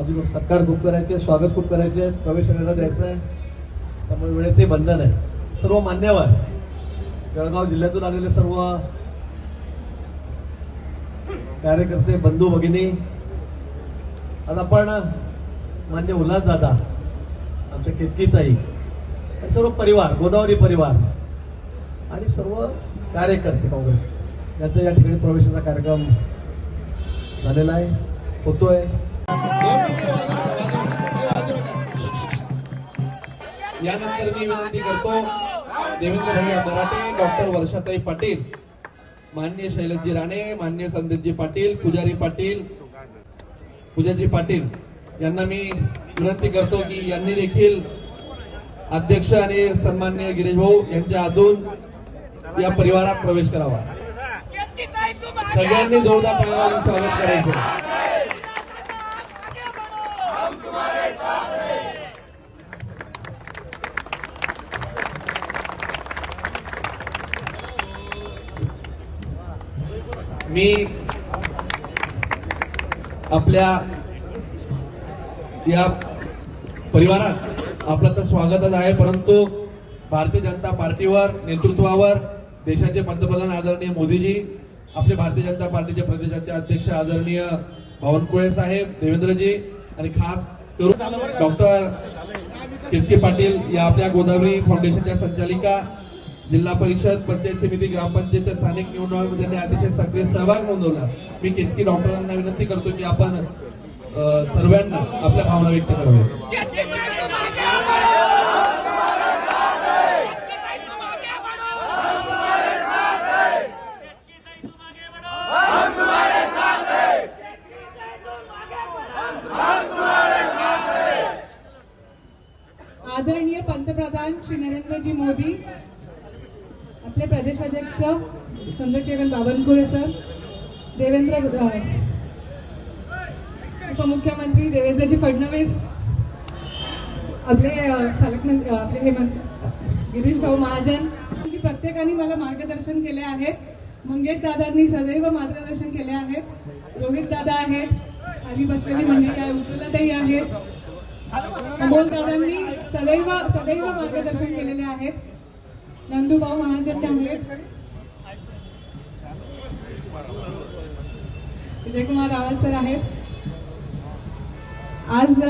अजून सत्कार खूप करायचे स्वागत खूप करायचे प्रवेश सगळ्यांना द्यायचा आहे. त्यामुळे वेळेचे बंधन आहे. सर्व मान्यवर जळगाव जिल्ह्यातून आलेले सर्व कार्यकर्ते बंधू भगिनी आज आपण मान्य उल्हास दादा आमच्या केतकीताई आणि सर्व परिवार गोदावरी परिवार आणि सर्व कार्यकर्ते काँग्रेस यांचा या ठिकाणी प्रवेशाचा कार्यक्रम झालेला आहे होतोय. यानंतर मी विनंती करतो देवेंद्र भैया मराठे डॉक्टर वर्षाताई पाटील मान्य शैलजी राणे मान्य संदीपजी पाटील पुजारी पाटील पूजाजी पाटील यांना मी विनंती करतो की यांनी देखील अध्यक्ष आणि सन्मान्य गिरीश भाऊ यांच्या अजून या परिवारात प्रवेश करावा. सगळ्यांनी जोरदार स्वागत करायचं. मी आपल्या या परिवारात आपलं तर स्वागतच आहे परंतु भारतीय जनता पार्टीवर नेतृत्वावर देशाचे पंतप्रधान आदरणीय मोदीजी आपले भारतीय जनता पार्टीचे प्रदेशाचे अध्यक्ष आदरणीय बावनकुळे साहेब देवेंद्रजी आणि खास करून डॉक्टर केतके पाटील या आपल्या गोदावरी फाउंडेशनच्या संचालिका जिल्हा परिषद पंचायत समिती ग्रामपंचायतच्या स्थानिक निवडणुकांमध्ये त्यांनी अतिशय सक्रिय सहभाग नोंदवला. मी केतकी डॉक्टरांना विनंती करतो की आपण सर्वांना आपल्या भावना व्यक्त कराव्या आदरणीय पंतप्रधान श्री नरेंद्रजी मोदी आपले प्रदेशाध्यक्ष चंद्रशेखर बावनकुळे सर देवेंद्र उपमुख्यमंत्री देवेंद्रजी फडणवीस आपले पालकमंत्री आपले हे मंत्री गिरीश भाऊ महाजन. की प्रत्येकाने मला मार्गदर्शन केले आहे. मंगेश दादांनी सदैव मार्गदर्शन केले आहे. रोहित दादा आहेत. खाली बसलेली म्हणजे मंडळी आहे उज्ज्वलाताई आहेत अमोल दादांनी सदैव सदैव मार्गदर्शन केलेले आहेत. नंदूभाऊ महाजन आहेत विजयकुमार रावत सर आहेत. आज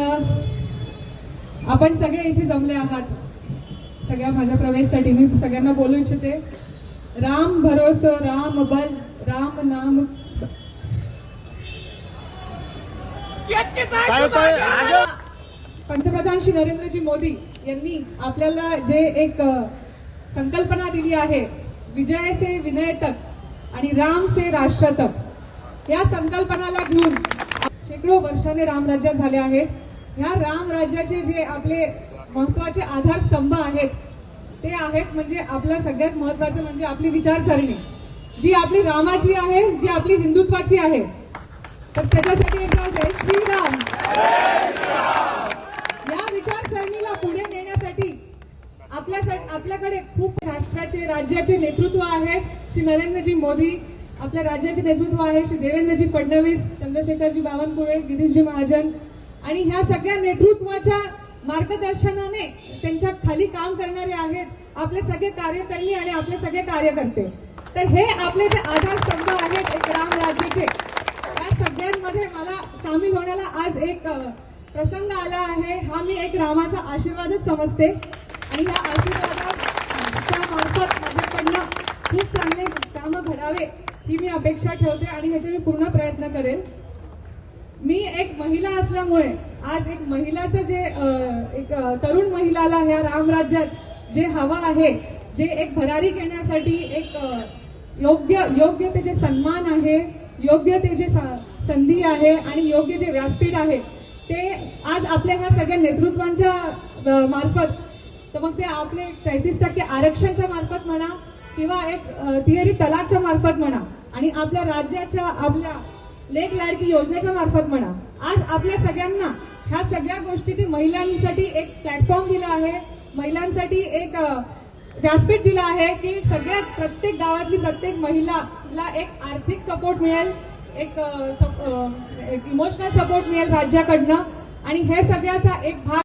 आपण सगळे इथे जमले आहात. सगळ्या माझ्या प्रवेशसाठी. मी सगळ्यांना बोलू इच्छिते. राम भरोसो राम बल राम नाम. पंतप्रधान श्री नरेंद्रजी मोदी यांनी आपल्याला जे एक संकल्पना दिली आहे. विजय से विनय तक आणि राम से राष्ट्र तक. या संकल्पनाला घेऊन शेकडो वर्षाने रामराज्य झाले आहेत. ह्या रामराज्याचे जे आपले महत्त्वाचे आधारस्तंभ आहेत ते आहेत म्हणजे आपला सगळ्यात महत्वाचं म्हणजे आपली विचारसरणी. जी आपली रामाची आहे जी आपली हिंदुत्वाची आहे. तर त्याच्यासाठी एकदा जय श्रीराम. आपल्यासाठी आपल्याकडे खूप राष्ट्राचे राज्याचे नेतृत्व आहे. श्री नरेंद्रजी मोदी आपल्या राज्याचे नेतृत्व आहे. श्री देवेंद्रजी फडणवीस चंद्रशेखरजी बावनकुळे गिरीशजी महाजन आणि ह्या सगळ्या नेतृत्वाच्या मार्गदर्शनाने त्यांच्या खाली काम करणारे आहेत आपले सगळे कार्यकर्णी आणि आपले सगळे कार्यकर्ते. तर हे आपले जे आधारस्तंभ आहेत एक राम राज्याचे या सगळ्यांमध्ये मला सामील होण्याला आज एक प्रसंग आला आहे. हा मी एक रामाचा आशीर्वादच समजते. आणि ह्या आशीर्वादाच्या मार्फत माझ्याकडनं खूप चांगले कामं घडावे ही मी अपेक्षा ठेवते आणि ह्याचे मी पूर्ण प्रयत्न करेल. मी एक महिला असल्यामुळे आज एक महिलाचं जे एक तरुण महिलाला ह्या रामराज्यात जे हवा आहे जे एक भरारी घेण्यासाठी एक योग्य योग्य ते जे सन्मान आहे योग्य ते जे संधी आहे आणि योग्य जे व्यासपीठ आहे ते आज आपल्या ह्या सगळ्या नेतृत्वांच्या मार्फत तर मग ते आपले तेहतीस टक्के आरक्षणच्या मार्फत म्हणा किंवा एक तिहेरी तलाकच्या मार्फत म्हणा आणि आपल्या राज्याच्या आपल्या लेख लाडकी योजनेच्या मार्फत म्हणा. आज आपल्या सगळ्यांना ह्या सगळ्या गोष्टीने महिलांसाठी एक प्लॅटफॉर्म दिला आहे. महिलांसाठी एक व्यासपीठ दिलं आहे की सगळ्या प्रत्येक गावातली प्रत्येक महिलाला एक आर्थिक सपोर्ट मिळेल एक इमोशनल सपोर्ट मिळेल राज्याकडनं. आणि हे सगळ्याचा एक भाग